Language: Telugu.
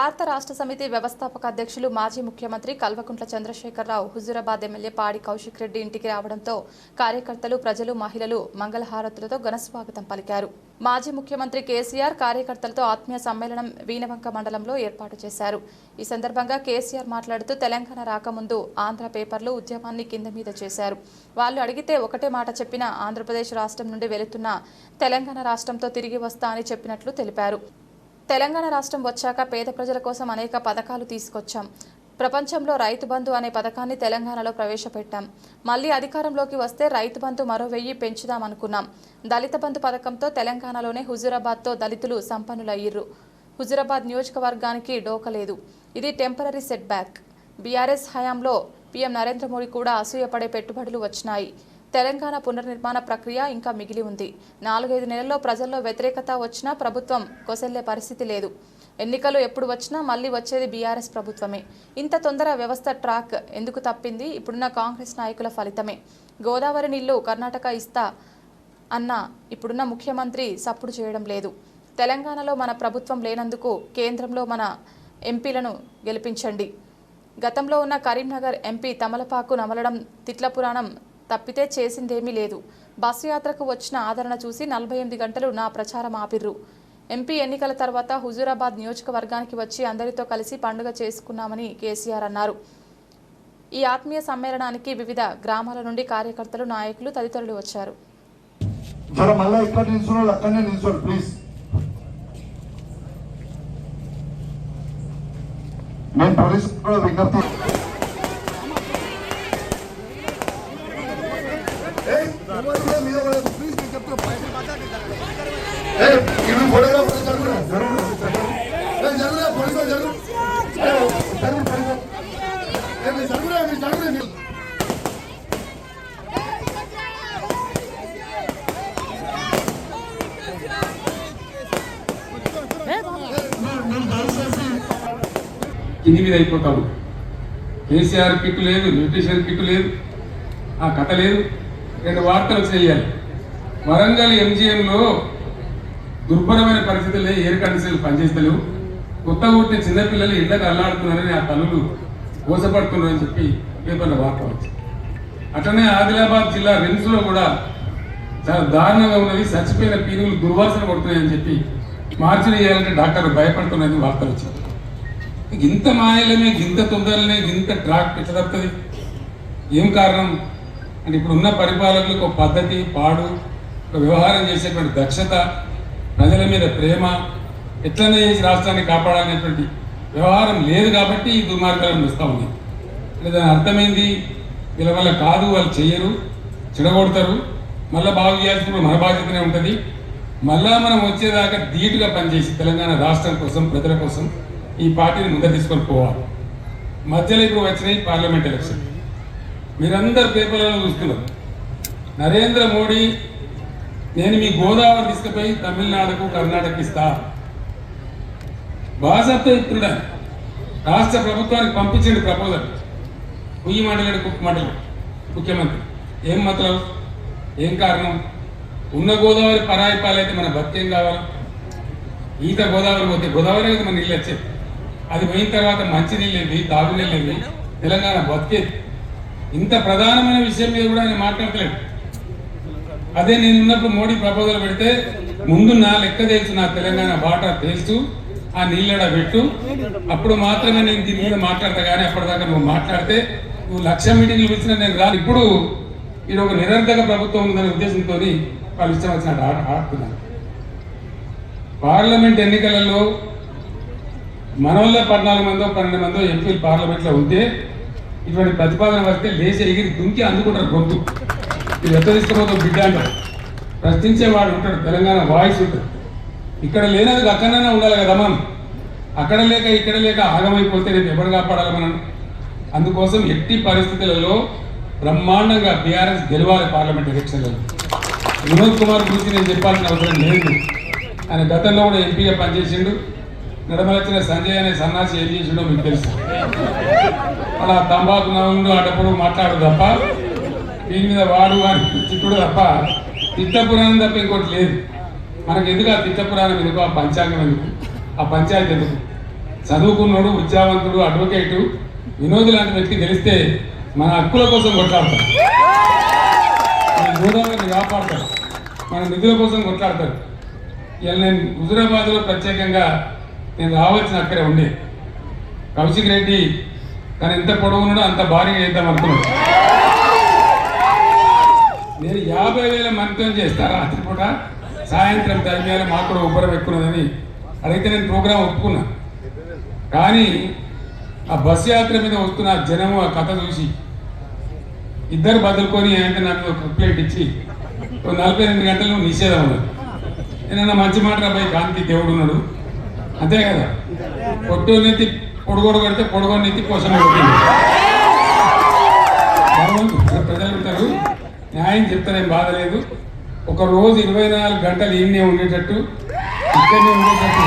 భారత రాష్ట్ర సమితి వ్యవస్థాపక అధ్యక్షులు మాజీ ముఖ్యమంత్రి కల్వకుంట్ల చంద్రశేఖరరావు హుజూరాబాద్ ఎమ్మెల్యే పాడి కౌశిక్ రెడ్డి ఇంటికి రావడంతో కార్యకర్తలు ప్రజలు మహిళలు మంగళహారతులతో ఘనస్వాగతం పలికారు. మాజీ ముఖ్యమంత్రి కేసీఆర్ కార్యకర్తలతో ఆత్మీయ సమ్మేళనం వీనవంక మండలంలో ఏర్పాటు చేశారు. ఈ సందర్భంగా కేసీఆర్ మాట్లాడుతూ తెలంగాణ రాకముందు ఆంధ్ర పేపర్లు ఉద్యమాన్ని కింద మీద చేశారు. వాళ్ళు అడిగితే ఒకటే మాట చెప్పిన ఆంధ్రప్రదేశ్ రాష్ట్రం నుండి వెళుతున్న తెలంగాణ రాష్ట్రంతో తిరిగి వస్తా అని చెప్పినట్లు తెలిపారు. తెలంగాణ రాష్ట్రం వచ్చాక పేద ప్రజల కోసం అనేక పథకాలు తీసుకొచ్చాం. ప్రపంచంలో రైతు బంధు అనే పథకాన్ని తెలంగాణలో ప్రవేశపెట్టాం. మళ్ళీ అధికారంలోకి వస్తే రైతు బంధు మరో వెయ్యి పెంచుదామనుకున్నాం దళిత బంధు పథకంతో తెలంగాణలోనే హుజూరాబాద్తో దళితులు సంపన్నులయ్యారు హుజూరాబాద్ నియోజకవర్గానికి డోకలేదు. ఇది temporary set back. B R S హయాంలో పీఎం నరేంద్ర మోడీ కూడా అసూయపడే పెట్టుబడులు వచ్చినాయి. తెలంగాణ పునర్నిర్మాణ ప్రక్రియ ఇంకా మిగిలి ఉంది. నాలుగైదు నెలల్లో ప్రజల్లో వ్యతిరేకత వచ్చినా ప్రభుత్వం కొసెల్లే పరిస్థితి లేదు. ఎన్నికలు ఎప్పుడు వచ్చినా మళ్ళీ వచ్చేది బీఆర్ఎస్ ప్రభుత్వమే. ఇంత తొందర వ్యవస్థ ట్రాక్ ఎందుకు తప్పింది? ఇప్పుడున్న కాంగ్రెస్ నాయకుల ఫలితమే. గోదావరి నీళ్ళు కర్ణాటక ఇస్తా అన్న ఇప్పుడున్న ముఖ్యమంత్రి సప్పుడు చేయడం లేదు. తెలంగాణలో మన ప్రభుత్వం లేనందుకు కేంద్రంలో మన ఎంపీలను గెలిపించండి. గతంలో ఉన్న కరీంనగర్ ఎంపీ తమలపాకు నమలడం తిట్ల పురాణం తప్పితే చేసిందేమీ లేదు. బస్సు యాత్రకు వచ్చిన ఆదరణ చూసి నలభై ఎనిమిది గంటలు నా ప్రచారం ఆపిర్రు. ఎంపీ ఎన్నికల తర్వాత హుజూరాబాద్ నియోజకవర్గానికి వచ్చి అందరితో కలిసి పండుగ చేసుకున్నామని కేసీఆర్ అన్నారు. ఈ ఆత్మీయ సమ్మేళనానికి వివిధ గ్రామాల నుండి కార్యకర్తలు నాయకులు తదితరులు వచ్చారు. ప్లీజ్ కింది మీద అయిపోతాము కేసీఆర్ కిట్ లేదు న్యూట్రిషన్ కిట్ లేదు ఆ కథ లేదు. రెండు వార్తలు చేయాలి. వరంగల్ ఎంజిఎంలో దుర్భరమైన పరిస్థితుల్లో ఎయిర్ కండిషన్లు పనిచేస్తలేవు. కొత్త పుట్టిన చిన్నపిల్లలు ఇళ్ళకి అల్లాడుతున్నారని ఆ తల్లులు మోసపడుతున్నారని చెప్పి పేపర్లో వార్త వచ్చింది. అట్లనే ఆదిలాబాద్ జిల్లా రిమ్స్లో కూడా చాలా దారుణంగా ఉన్నది. చచ్చిపోయిన పీనుగులు దుర్వాసన పడుతున్నాయని చెప్పి మార్చి చేయాలంటే డాక్టర్లు భయపడుతున్నాయని వార్తలు వచ్చింది. ఇంత మాయలమే ఇంత తొందరలనే ఇంత ట్రాక్ ఎట్లా తప్పుతుంది? ఏం కారణం? అంటే ఇప్పుడు ఉన్న పరిపాలకులకు ఒక పద్ధతి పాడు ఒక వ్యవహారం చేసేటువంటి దక్షత ప్రజల మీద ప్రేమ ఎట్లనే చేసి రాష్ట్రాన్ని కాపాడాలనేటువంటి వ్యవహారం లేదు కాబట్టి ఈ దుర్మార్గాలను వస్తూ ఉంది. అంటే దాని అర్థమైంది? వీళ్ళ వల్ల కాదు వాళ్ళు చేయరు చెడగొడతారు మళ్ళీ బాగు చేయాల్సినప్పుడు మన బాధ్యతనే ఉంటుంది. మళ్ళా మనం వచ్చేదాకా ధీటుగా పనిచేసి తెలంగాణ రాష్ట్రం కోసం ప్రజల కోసం ఈ పార్టీని ముందర తీసుకొని పోవాలి. మధ్యలో ఇప్పుడు వచ్చినాయి పార్లమెంట్ ఎలక్షన్. మీరందరు పేపర్లలో చూస్తున్నారు. నరేంద్ర మోడీ నేను మీ గోదావరి తీసుకుపోయి తమిళనాడుకు కర్ణాటక ఇస్తా. భాషతో రాష్ట్ర ప్రభుత్వానికి పంపించండి ప్రపోజల్. కుయ్యి మండలి కుక్ మండలి ముఖ్యమంత్రి ఏం మతలం ఏం కారణం? ఉన్న గోదావరి పరాయి పాలైతే మన బతికేం కావాలి? ఈత గోదావరి పోతే గోదావరి అయితే మన నీళ్ళు వచ్చేది. అది పోయిన తర్వాత మంచి నీళ్ళు తాగునీళ్ళు తాగు నీళ్ళు తెలంగాణ బతికేది. ఇంత ప్రధానమైన విషయం మీద కూడా ఆయన మాట్లాడలేదు అదే నేను ఉన్నప్పుడు మోడీ ప్రపోజల్ పెడితే ముందు నా లెక్క తెలుసు నా తెలంగాణ వాటర్ తెలుసు ఆ నీళ్ళడ పెట్టు. అప్పుడు మాత్రమే నేను దీని మీద మాట్లాడతా కానీ అప్పటిదాకా నువ్వు మాట్లాడితే నువ్వు లక్ష మీటింగ్లు పిలిచిన నేను రా ఇప్పుడు ఇది ఒక నిరంతర ప్రభుత్వం ఉందనే ఉద్దేశంతో వాళ్ళు ఇష్టం వచ్చిన ఆడుతున్నారు. పార్లమెంట్ ఎన్నికలలో మనవల్ల పద్నాలుగు మందో పన్నెండు మందో ఎంపీలు పార్లమెంట్లో ఉంటే ఇటువంటి ప్రతిపాదన వస్తే లేచి ఎగిరి దుంకి అందుకుంటారు గొంతు. ఇది ఎట్లా తీసుకుపోతావు బిడ్డ అంటారు. ప్రశ్నించేవాడు ఉంటాడు తెలంగాణ వాయిస్ ఉంటుంది. ఇక్కడ లేనది అక్కడనే ఉండాలి కదా మనం. అక్కడ లేక ఇక్కడ లేక ఆగమైపోతే రేపు ఎవరు కాపాడాలి మనం? అందుకోసం ఎట్టి పరిస్థితులలో బ్రహ్మాండంగా బీఆర్ఎస్ గెలవాలి పార్లమెంట్ ఎలక్షన్లలో. వినోద్ కుమార్ గురించి నేను చెప్పాల్సిన అవసరం లేదు. ఆయన గతంలో కూడా ఎంపీగా పనిచేసిండు. నడమలచ్చిన సంజయ్ అనే సన్నాసి ఏం చేసిండో మీకు తెలుసు. అలా తంబాకు నవ్వుడు అటప్పుడు మాట్లాడు తప్ప దీని మీద వాడు అని చిక్కుడు తప్ప తిట్టపురాణం తప్ప ఇంకోటి లేదు. మనకి ఎందుకు ఆ తిట్టపురాణం ఎందుకు? ఆ పంచాంగం ఎందుకు? ఆ పంచాయతీ ఎందుకు? చదువుకున్నాడు విద్యావంతుడు అడ్వకేటు వినోద్ లాంటి వ్యక్తి గెలిస్తే మన హక్కుల కోసం కొట్లాడతారు మన గోదావరిని కాపాడతారు మన నిధుల కోసం కొట్లాడతారు ఇలా నేను హుజురాబాద్లో ప్రత్యేకంగా నేను రావాల్సిన అక్కడే ఉండే. కౌశిక్ రెడ్డి తను ఎంత పొడవు ఉన్నాడో అంత భారీగా చేద్దాం అనుకున్నాడు. నేను యాభై వేల మంత్రం చేస్తా రాత్రి పూట. సాయంత్రం తగిన మాకు కూడా ఉబ్బరం ఎక్కున్నదని అడిగితే నేను ప్రోగ్రాం ఒప్పుకున్నా. కానీ ఆ బస్ యాత్ర మీద వస్తున్న జనము ఆ కథ చూసి ఇద్దరు బదులుకొని అంటే నాకు ఒక ప్లేట్ ఇచ్చి నలభై రెండు గంటలు నిషేధం ఉన్నది నేను మంచి మాట రాబాయి కాంతి దేవుడు ఉన్నాడు. అంతే కదా? పొట్టు నెత్తి పొడుగోడు పెడితే పొడుగోడు నెత్తి కోసం ప్రజలు ఉంటారు. న్యాయం చెప్తానేం బాధ లేదు. ఒక రోజు ఇరవై నాలుగు గంటలు ఈయనే ఉండేటట్టు ఇక్కడనే ఉండేటట్టు.